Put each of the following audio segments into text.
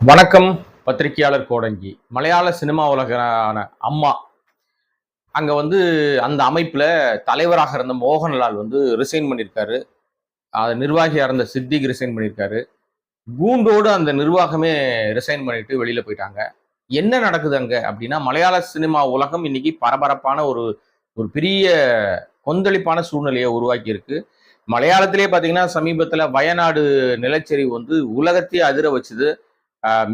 வணக்கம் பத்திரிகையாளர் கோடங்கி. மலையாள சினிமா உலகான அம்மா. அங்க வந்து அந்த அமைப்புல தலைவராக இருந்த மோகன்லால் வந்து ரிசைன் பண்ணியிருக்காரு அது நிர்வாகியாக இருந்த சித்திக் ரிசைன் பண்ணியிருக்காரு கூண்டோடு அந்த நிர்வாகமே ரிசைன் பண்ணிட்டு வெளியில போயிட்டாங்க. என்ன நடக்குது அங்க? அப்படின்னா மலையாள சினிமா உலகம் இன்னைக்கு பரபரப்பான ஒரு ஒரு பெரிய கொந்தளிப்பான சூழ்நிலையை உருவாக்கி இருக்கு மலையாளத்திலே பார்த்தீங்கன்னா சமீபத்தில் வயநாடு நிலச்சரிவு வந்து உலகத்தையே அதிர வச்சுது.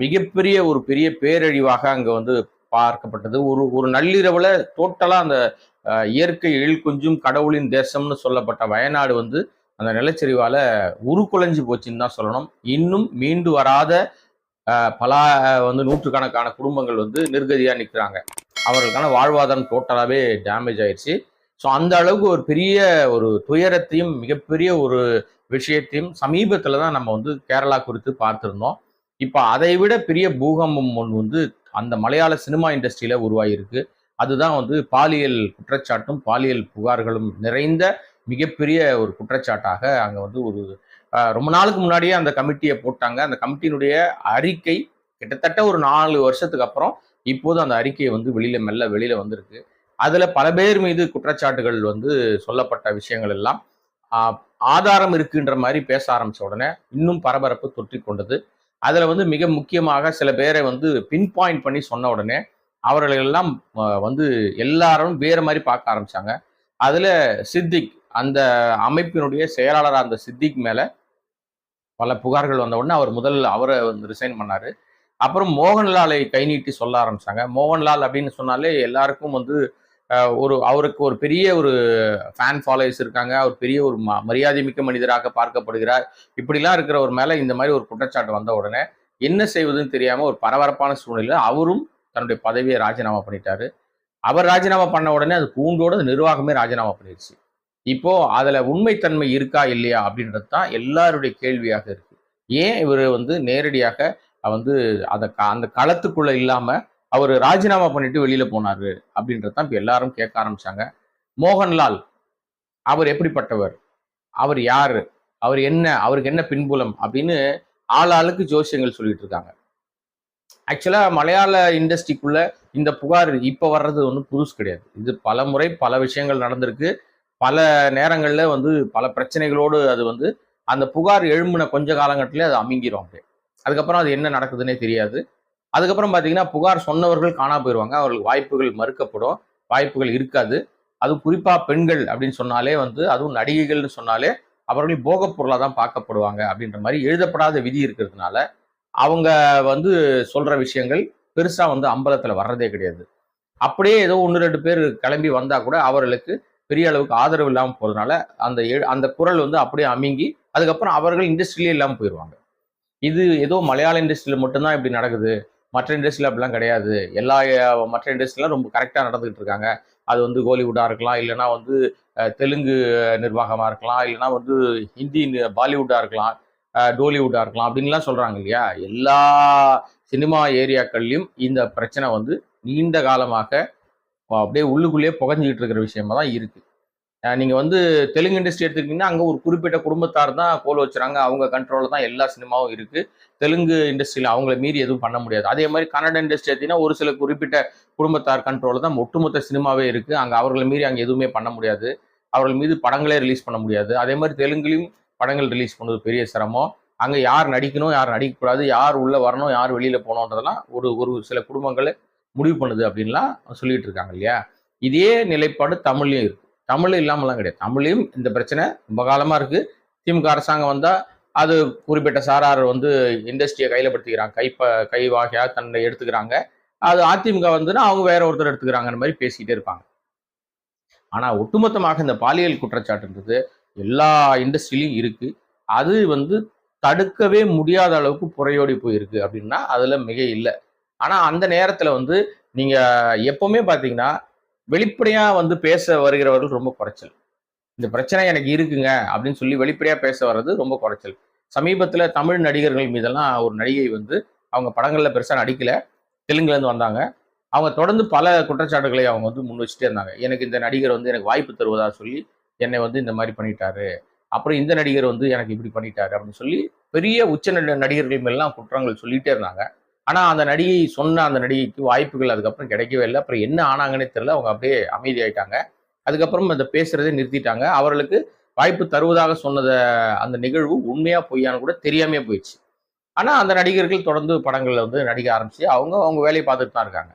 மிகப்பெரிய ஒரு பெரிய பேரழிவாக அங்கே வந்து பார்க்கப்பட்டது. ஒரு ஒரு நள்ளிரவில் டோட்டலாக அந்த இயற்கை எழில் கொஞ்சம் கடவுளின் தேசம்னு சொல்லப்பட்ட வயநாடு வந்து அந்த நிலச்சரிவால் உருக்குலைஞ்சு போச்சுன்னு தான் சொல்லணும். இன்னும் மீண்டு வராத பல வந்து நூற்றுக்கணக்கான குடும்பங்கள் வந்து நிர்கதியாக நிற்கிறாங்க அவர்களுக்கான வாழ்வாதாரம் டோட்டலாகவே டேமேஜ் ஆயிடுச்சு. ஸோ அந்த அளவுக்கு ஒரு பெரிய ஒரு துயரத்தையும் மிகப்பெரிய ஒரு விஷயத்தையும் சமீபத்தில் தான் நம்ம வந்து கேரளா குறித்து பார்த்துருந்தோம். இப்போ அதை விட பெரிய பூகம்பம் ஒன்று வந்து அந்த மலையாள சினிமா இண்டஸ்ட்ரியில உருவாகியிருக்கு அதுதான் வந்து பாலியல் குற்றச்சாட்டும் பாலியல் புகார்களும் நிறைந்த மிகப்பெரிய ஒரு குற்றச்சாட்டாக அங்கே வந்து ஒரு ரொம்ப நாளுக்கு முன்னாடியே அந்த கமிட்டியை போட்டாங்க. அந்த கமிட்டியினுடைய அறிக்கை கிட்டத்தட்ட ஒரு நாலு வருஷத்துக்கு அப்புறம் இப்போது அந்த அறிக்கையை வந்து வெளியில மெல்ல வெளியில வந்திருக்கு. அதுல பல பேர் மீது குற்றச்சாட்டுகள் வந்து சொல்லப்பட்ட விஷயங்கள் எல்லாம் ஆதாரம் இருக்குன்ற மாதிரி பேச ஆரம்பிச்ச உடனே இன்னும் பரபரப்பு தொற்றி கொண்டது. அதில் வந்து மிக முக்கியமாக சில பேரை வந்து பின் பாயிண்ட் பண்ணி சொன்ன உடனே அவர்களெல்லாம் வந்து எல்லாரும் வேறு மாதிரி பார்க்க ஆரம்பிச்சாங்க. அதில் சித்திக் அந்த அமைப்பினுடைய செயலாளர் அந்த சித்திக் மேலே பல புகார்கள் வந்த உடனே அவர் முதல் அவரை வந்து ரிசைன் பண்ணார். அப்புறம் மோகன்லாலை கை நீட்டி சொல்ல ஆரம்பிச்சாங்க. மோகன்லால் அப்படின்னு சொன்னாலே எல்லாருக்கும் வந்து ஒரு அவருக்கு ஒரு பெரிய ஒரு ஃபேன் ஃபாலோயர்ஸ் இருக்காங்க. அவர் பெரிய ஒரு ம- மரியாதைமிக்க மனிதராக பார்க்கப்படுகிறார். இப்படிலாம் இருக்கிறவர் மேலே இந்த மாதிரி ஒரு குற்றச்சாட்டு வந்த உடனே என்ன செய்வதுன்னு தெரியாமல் ஒரு பரபரப்பான சூழ்நிலையில் அவரும் தன்னுடைய பதவியை ராஜினாமா பண்ணிட்டாரு. அவர் ராஜினாமா பண்ண உடனே அது கூண்டோட அது நிர்வாகமே ராஜினாமா பண்ணிடுச்சு இப்போ அதில் உண்மைத்தன்மை இருக்கா இல்லையா அப்படின்றது தான் எல்லாருடைய கேள்வியாக இருக்கு. ஏன் இவர் வந்து நேரடியாக வந்து அதை அந்த களத்துக்குள்ளே இல்லாமல் அவர் ராஜினாமா பண்ணிட்டு வெளியில போனாரு அப்படின்றது தான் இப்போ எல்லாரும் கேட்க ஆரம்பிச்சாங்க. மோகன்லால் அவர் எப்படிப்பட்டவர்? அவர் யாரு? அவர் என்ன? அவருக்கு என்ன பின்புலம்? அப்படின்னு ஆளாளுக்கு ஜோசியங்கள் சொல்லிட்டு இருக்காங்க. ஆக்சுவலா மலையாள இண்டஸ்ட்ரிக்குள்ள இந்த புகார் இப்ப வர்றது ஒன்றும் புதுசு கிடையாது. இது பல முறை பல விஷயங்கள் நடந்திருக்கு. பல நேரங்கள்ல வந்து பல பிரச்சனைகளோடு அது வந்து அந்த புகார் எழும்பின கொஞ்ச காலங்கட்டிலே அது அமைங்கிரும் அப்படியே. அதுக்கப்புறம் அது என்ன நடக்குதுன்னே தெரியாது. அதுக்கப்புறம் பார்த்தீங்கன்னா புகார் சொன்னவர்கள் காணா போயிடுவாங்க அவர்களுக்கு வாய்ப்புகள் மறுக்கப்படும். வாய்ப்புகள் இருக்காது. அது குறிப்பாக பெண்கள் அப்படின்னு சொன்னாலே வந்து அதுவும் நடிகைகள்னு சொன்னாலே அவர்கள் போகப் பொருளாக தான் பார்க்கப்படுவாங்க அப்படின்ற மாதிரி எழுதப்படாத விதி இருக்கிறதுனால அவங்க வந்து சொல்கிற விஷயங்கள் பெருசாக வந்து அம்பலத்தில் வர்றதே கிடையாது. அப்படியே ஏதோ ஒன்று ரெண்டு பேர் கிளம்பி வந்தால் கூட அவர்களுக்கு பெரிய அளவுக்கு ஆதரவு இல்லாமல் போகிறதுனால அந்த அந்த குரல் வந்து அப்படியே அமுங்கி அதுக்கப்புறம் அவர்கள் இண்டஸ்ட்ரியிலே இல்லாமல் போயிடுவாங்க இது ஏதோ மலையாள இண்டஸ்ட்ரியில மட்டும்தான் இப்படி நடக்குது. மற்ற இண்டஸ்ட்ரியில் அப்படிலாம் கிடையாது. எல்லா மற்ற இண்டஸ்ட்ரியிலும் ரொம்ப கரெக்டாக நடந்துகிட்டு இருக்காங்க. அது வந்து கோலிவுட்டாக இருக்கலாம் இல்லைன்னா வந்து தெலுங்கு நிர்வாகமாக இருக்கலாம் இல்லைன்னா வந்து ஹிந்தி பாலிவுட்டாக இருக்கலாம் டோலிவுட்டாக இருக்கலாம் அப்படின்லாம் சொல்கிறாங்க இல்லையா? எல்லா சினிமா ஏரியாக்கள்லையும் இந்த பிரச்சனை வந்து நீண்ட காலமாக அப்படியே உள்ளுக்குள்ளேயே புகஞ்சிக்கிட்டு இருக்கிற விஷயமா தான் இருக்குது நீங்கள் நீங்க வந்து தெலுங்கு இண்டஸ்ட்ரி எடுத்துக்கிட்டீங்கன்னா அங்க ஒரு குறிப்பிட்ட குடும்பத்தார் தான் கோல் வச்சுறாங்க. அவங்க கண்ட்ரோலில் தான் எல்லா சினிமாவும் இருக்கு. தெலுங்கு இண்டஸ்ட்ரியில அவங்கள மீறி எதுவும் பண்ண முடியாது. அதே மாதிரி கன்னட இண்டஸ்ட்ரி எடுத்தீங்கன்னா ஒரு சில குறிப்பிட்ட குடும்பத்தார் கண்ட்ரோல்ல தான் ஒட்டுமொத்த சினிமாவே இருக்கு. அங்க அவர்களை மீறி அங்க எதுவுமே பண்ண முடியாது. அவர்கள் மீது படங்களே ரிலீஸ் பண்ண முடியாது. அதே மாதிரி தெலுங்குலையும் படங்கள் ரிலீஸ் பண்ணது பெரிய சிரமம். அங்க யார் நடிக்கணும் யார் நடிக்கக்கூடாது யார் உள்ள வரணும் யார் வெளியில போகணுன்றதெல்லாம் ஒரு ஒரு சில குடும்பங்களை முடிவு பண்ணுது அப்படின்லாம் சொல்லிட்டு இருக்காங்க இல்லையா? இதே நிலைப்பாடு தமிழ்லையும் இருக்கு. தமிழ் இல்லாமலாம் கிடையாது. தமிழையும் இந்த பிரச்சனை ரொம்ப காலமாக இருக்கு. திமுக அரசாங்கம் வந்தால் அது குறிப்பிட்ட சாரார் வந்து இண்டஸ்ட்ரியை கையில் படுத்திக்கிறாங்க. கைப்ப கைவாகையா தன்னை எடுத்துக்கிறாங்க. அது அதிமுக வந்துன்னா அவங்க வேற ஒருத்தர் எடுத்துக்கிறாங்கிற மாதிரி பேசிக்கிட்டே இருப்பாங்க. ஆனால் ஒட்டுமொத்தமாக இந்த பாலியல் குற்றச்சாட்டுன்றது எல்லா இண்டஸ்ட்ரியிலையும் இருக்குது அது வந்து தடுக்கவே முடியாத அளவுக்கு புறையோடி போயிருக்கு அப்படின்னா அதில் மிக இல்லை. ஆனால் அந்த நேரத்தில் வந்து நீங்கள் எப்போவுமே பார்த்தீங்கன்னா வெளிப்படையா வந்து பேச வருகிறவர்கள் ரொம்ப குறைச்சல். இந்த பிரச்சனை எனக்கு இருக்குங்க அப்படின்னு சொல்லி வெளிப்படையா பேச வர்றது ரொம்ப குறைச்சல். சமீபத்துல தமிழ் நடிகர்கள் மீதெல்லாம் ஒரு நடிகை வந்து அவங்க படங்கள்ல பெருசா நடிக்கல. தெலுங்குல இருந்து வந்தாங்க. அவங்க தொடர்ந்து பல குற்றச்சாட்டுகளை அவங்க வந்து முன் வச்சுட்டே இருந்தாங்க. எனக்கு இந்த நடிகர் வந்து எனக்கு வாய்ப்பு தருவதா சொல்லி என்னை வந்து இந்த மாதிரி பண்ணிட்டாரு. அப்புறம் இந்த நடிகர் வந்து எனக்கு இப்படி பண்ணிட்டாரு அப்படின்னு சொல்லி பெரிய உச்ச நடி- நடிகர்கள் மேலாம் குற்றங்கள் சொல்லிட்டே இருந்தாங்க. ஆனால் அந்த நடிகை சொன்ன அந்த நடிகைக்கு வாய்ப்புகள் அதுக்கப்புறம் கிடைக்கவே இல்லை. அப்புறம் என்ன ஆனாங்கன்னே தெரியல. அவங்க அப்படியே அமைதியாயிட்டாங்க. அதுக்கப்புறம் அந்த பேசுகிறதே நிறுத்திட்டாங்க. அவர்களுக்கு வாய்ப்பு தருவதாக சொன்னத அந்த நிகழ்வு உண்மையா பொய்யான்னு கூட தெரியாமே போயிடுச்சு. ஆனால் அந்த நடிகர்கள் தொடர்ந்து படங்களில் வந்து நடிக்க ஆரம்பிச்சு அவங்க அவங்க வேலையை பார்த்துட்டு தான் இருக்காங்க.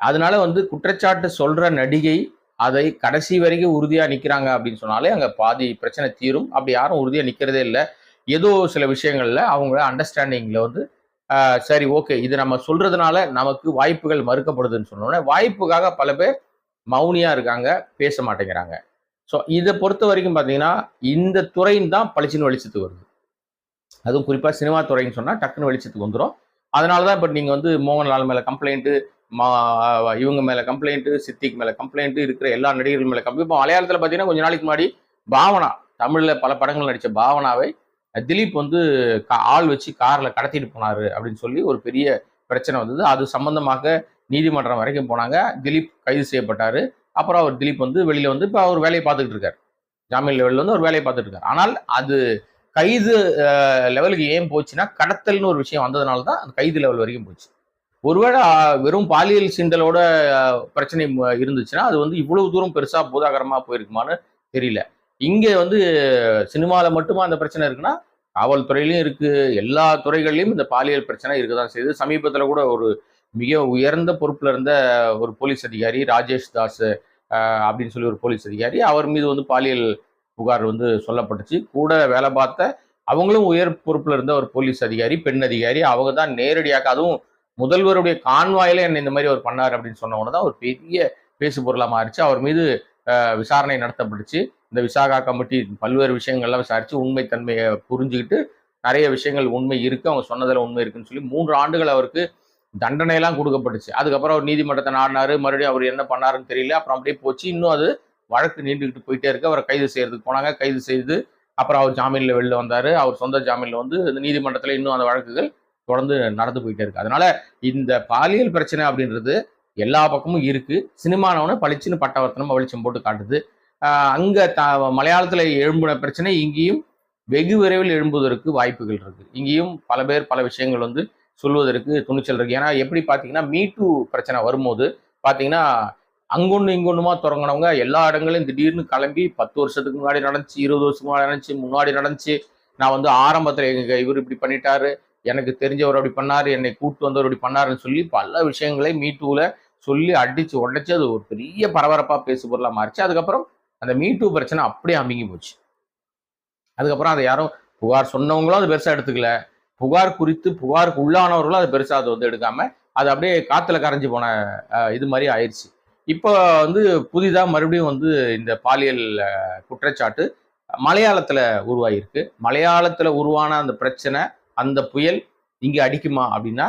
அதனால வந்து குற்றச்சாட்டு சொல்ற நடிகை அதை கடைசி வரைக்கும் உறுதியாக நிற்கிறாங்க அப்படின்னு சொன்னாலே அங்கே பாதி பிரச்சனை தீரும். அப்படி யாரும் உறுதியாக நிற்கிறதே இல்லை. ஏதோ சில விஷயங்களில் அவங்க அண்டர்ஸ்டாண்டிங்கில் வந்து சரி ஓகே. இது நம்ம சொல்றதுனால நமக்கு வாய்ப்புகள் மறுக்கப்படுதுன்னு சொன்னோன்னே வாய்ப்புக்காக பல பேர் மௌனியா இருக்காங்க பேச மாட்டேங்கிறாங்க. ஸோ இதை பொறுத்த வரைக்கும் பார்த்தீங்கன்னா இந்த துறையின் தான் பளிச்சுன்னு வெளிச்சத்துக்கு வருது. அதுவும் குறிப்பாக சினிமா துறைன்னு சொன்னால் டக்குன்னு வெளிச்சத்துக்கு வந்துடும் அதனால தான் இப்போ நீங்கள் வந்து மோகன்லால் மேலே கம்ப்ளைண்ட்டு மா இவங்க மேலே கம்ப்ளைண்ட்டு சித்திக் மேலே கம்ப்ளைண்ட்டு இருக்கிற எல்லா நடிகர்கள் மேலே கம்ப்ளைண்ட் இப்போ மலையாளத்தில் பார்த்தீங்கன்னா கொஞ்ச நாளைக்கு முன்னாடி பாவனா தமிழில் பல படங்கள் நடித்த பாவனாவை திலீப் வந்து கா- ஆள் வச்சு காரில் கடத்திட்டு போனாரு அப்படின்னு சொல்லி ஒரு பெரிய பிரச்சனை வந்தது. அது சம்பந்தமாக நீதிமன்றம் வரைக்கும் போனாங்க. திலீப் கைது செய்யப்பட்டார். அப்புறம் அவர் திலீப் வந்து வெளியில் வந்து இப்போ அவர் வேலையை பார்த்துக்கிட்டு இருக்கார். ஜாமீன் லெவலில் வந்து அவர் வேலையை பார்த்துட்டு இருக்கார். ஆனால் அது கைது லெவலுக்கு ஏன் போச்சுன்னா கடத்தல்னு ஒரு விஷயம் வந்ததுனால தான் அந்த கைது லெவல் வரைக்கும் போச்சு. ஒருவேளை வெறும் பாலியல் சிண்டலோட பிரச்சனை ம- இருந்துச்சுன்னா அது வந்து இவ்வளவு தூரம் பெருசாக பூதாகரமாக போயிருக்குமான்னு தெரியல. இங்கே வந்து சினிமாவில் மட்டுமா அந்த பிரச்சனை இருக்குன்னா காவல்துறையிலையும் இருக்கு. எல்லா துறைகள்லையும் இந்த பாலியல் பிரச்சனை இருக்க தான் செய்யுது. சமீபத்தில் கூட ஒரு மிக உயர்ந்த பொறுப்பில் இருந்த ஒரு போலீஸ் அதிகாரி ராஜேஷ் தாஸ் அப்படின்னு சொல்லி ஒரு போலீஸ் அதிகாரி அவர் மீது வந்து பாலியல் புகார் வந்து சொல்லப்பட்டுச்சு. கூட வேலை பார்த்த அவங்களும் உயர் பொறுப்பில் இருந்த ஒரு போலீஸ் அதிகாரி பெண் அதிகாரி அவங்க தான் நேரடியாக அதுவும் முதல்வருடைய கான்வாயில் என்னை இந்த மாதிரி அவர் பண்ணார் அப்படின்னு சொன்ன உடனே தான் ஒரு பெரிய பேசு பொருளாக மாறிச்சு. அவர் மீது விசாரணை நடத்தப்பட்டுச்சு. இந்த விசாகா கமிட்டி பல்வேறு விஷயங்கள்லாம் விசாரிச்சு உண்மைத்தன்மையை புரிஞ்சுக்கிட்டு நிறைய விஷயங்கள் உண்மை இருக்குது அவங்க சொன்னதில் உண்மை இருக்குன்னு சொல்லி மூன்று ஆண்டுகள் அவருக்கு தண்டனையெல்லாம் கொடுக்கப்பட்டுச்சு. அதுக்கப்புறம் அவர் நீதிமன்றத்தை நாடினாரு மறுபடியும் அவர் என்ன பண்ணாருன்னு தெரியல அப்புறம் அப்படியே போச்சு. இன்னும் அது வழக்கு நீண்டுகிட்டு போயிட்டே இருக்கு. அவரை கைது செய்யறதுக்கு போனாங்க. கைது செய்து அப்புறம் அவர் ஜாமீனில் வெளில வந்தார். அவர் சொந்த ஜாமீனில் வந்து இந்த நீதிமன்றத்தில் இன்னும் அந்த வழக்குகள் தொடர்ந்து நடந்து போயிட்டே இருக்கு. அதனால இந்த பாலியல் பிரச்சனை அப்படின்றது எல்லா பக்கமும் இருக்கு. சினிமானவன பளிச்சுன்னு பட்டவர்த்தனம் வெளிச்சம் போட்டு காட்டுது. அங்கே த மலையாளத்தில் எழும்பின பிரச்சனை இங்கேயும் வெகு விரைவில் எழும்புவதற்கு வாய்ப்புகள் இருக்கு. இங்கேயும் பல பேர் பல விஷயங்கள் வந்து சொல்வதற்கு துணிச்சல் இருக்கு. ஏன்னா எப்படி பார்த்தீங்கன்னா மீட்டு பிரச்சனை வரும்போது பார்த்தீங்கன்னா அங்கொன்று இங்கொன்றுமா தொடங்கினவங்க எல்லா இடங்களையும் திடீர்னு கிளம்பி பத்து வருஷத்துக்கு முன்னாடி நடந்துச்சு இருபது வருஷத்துக்கு முன்னாடி நடந்துச்சு முன்னாடி நடந்துச்சு. நான் வந்து ஆரம்பத்தில் எங்க இவர் இப்படி பண்ணிட்டாரு எனக்கு தெரிஞ்சவர் அப்படி பண்ணார் என்னை கூட்டு வந்தவர் இப்படி பண்ணாருன்னு சொல்லி பல விஷயங்களை மீட்டூல சொல்லி அடித்து உடைச்சி அது ஒரு பெரிய பரபரப்பாக பேசு பொருளாக மாறிச்சு. அதுக்கப்புறம் அந்த மீட்டு பிரச்சனை அப்படியே அமுங்கி போச்சு. அதுக்கப்புறம் அதை யாரும் புகார் சொன்னவங்களும் அது பெருசாக எடுத்துக்கல. புகார் குறித்து புகாருக்கு உள்ளானவர்களும் அது பெருசாக அதை வந்து எடுக்காமல் அது அப்படியே காற்றுல கரைஞ்சு போன இது மாதிரி ஆயிடுச்சு. இப்போ வந்து புதிதாக மறுபடியும் வந்து இந்த பாலியல் குற்றச்சாட்டு மலையாளத்தில் உருவாகிருக்கு மலையாளத்தில் உருவான அந்த பிரச்சனை அந்த புயல் இங்கே அடிக்குமா அப்படின்னா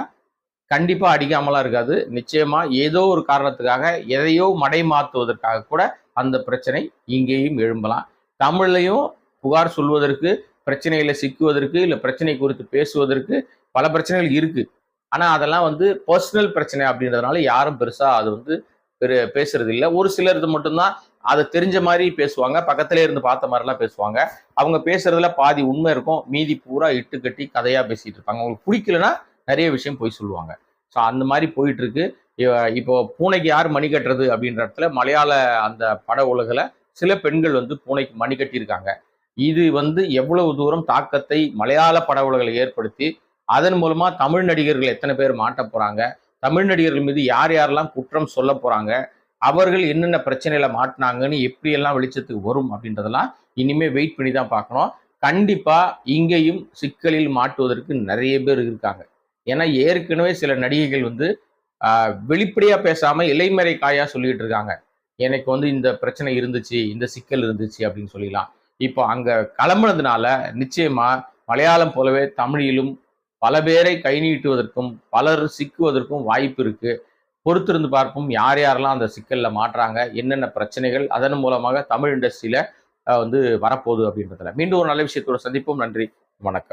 கண்டிப்பாக அடிக்காமலாம் இருக்காது. நிச்சயமாக ஏதோ ஒரு காரணத்துக்காக எதையோ மடை மாற்றுவதற்காக கூட அந்த பிரச்சனை இங்கேயும் எழும்பலாம். தமிழ்லையும் புகார் சொல்வதற்கு பிரச்சனைகளை சிக்குவதற்கு இல்லை பிரச்சனை குறித்து பேசுவதற்கு பல பிரச்சனைகள் இருக்குது ஆனால் அதெல்லாம் வந்து பர்சனல் பிரச்சனை அப்படின்றதுனால யாரும் பெருசாக அது வந்து பெரு பேசுறது இல்லை. ஒரு சிலருக்கு மட்டும்தான் அதை தெரிஞ்ச மாதிரி பேசுவாங்க. பக்கத்திலே இருந்து பார்த்த மாதிரிலாம் பேசுவாங்க. அவங்க பேசுறதுல பாதி உண்மை இருக்கும். மீதி பூரா இட்டு கட்டி கதையாக பேசிகிட்டு இருப்பாங்க. அவங்களுக்கு பிடிக்கலன்னா நிறைய விஷயம் போய் சொல்லுவாங்க. ஸோ அந்த மாதிரி போயிட்டு இருக்கு இப்போ பூனைக்கு யார் மணி கட்டுறது அப்படின்ற இடத்துல மலையாள அந்த பட உலகில் சில பெண்கள் வந்து பூனைக்கு மணி கட்டியிருக்காங்க. இது வந்து எவ்வளவு தூரம் தாக்கத்தை மலையாள பட உலகில் ஏற்படுத்தி அதன் மூலமாக தமிழ் நடிகர்கள் எத்தனை பேர் மாட்ட போகிறாங்க தமிழ் நடிகர்கள் மீது யார் யாரெல்லாம் குற்றம் சொல்ல போகிறாங்க அவர்கள் என்னென்ன பிரச்சனையில மாட்டினாங்கன்னு எப்படியெல்லாம் வெளிச்சத்துக்கு வரும் அப்படின்றதெல்லாம் இனிமேல் வெயிட் பண்ணி தான் பார்க்கணும். கண்டிப்பாக இங்கேயும் சிக்கலில் மாட்டுவதற்கு நிறைய பேர் இருக்காங்க. ஏன்னா ஏற்கனவே சில நடிகைகள் வந்து வெளிப்படையாக பேசாமல் இலைமறை காயாக சொல்லிட்டு இருக்காங்க. எனக்கு வந்து இந்த பிரச்சனை இருந்துச்சு இந்த சிக்கல் இருந்துச்சு அப்படின்னு சொல்லிடலாம் இப்போ அங்கே கிளம்புனதுனால நிச்சயமாக மலையாளம் போலவே தமிழிலும் பல பேரை கை நீட்டுவதற்கும் பலர் சிக்குவதற்கும் வாய்ப்பு இருக்கு. பொறுத்திருந்து பார்ப்போம் யார் யாரெல்லாம் அந்த சிக்கலில் மாட்டுறாங்க என்னென்ன பிரச்சனைகள் அதன் மூலமாக தமிழ் இண்டஸ்ட்ரியில் வந்து வரப்போகுது அப்படின்றதுல. மீண்டும் ஒரு நல்ல விஷயத்தோட சந்திப்போம். நன்றி. வணக்கம்.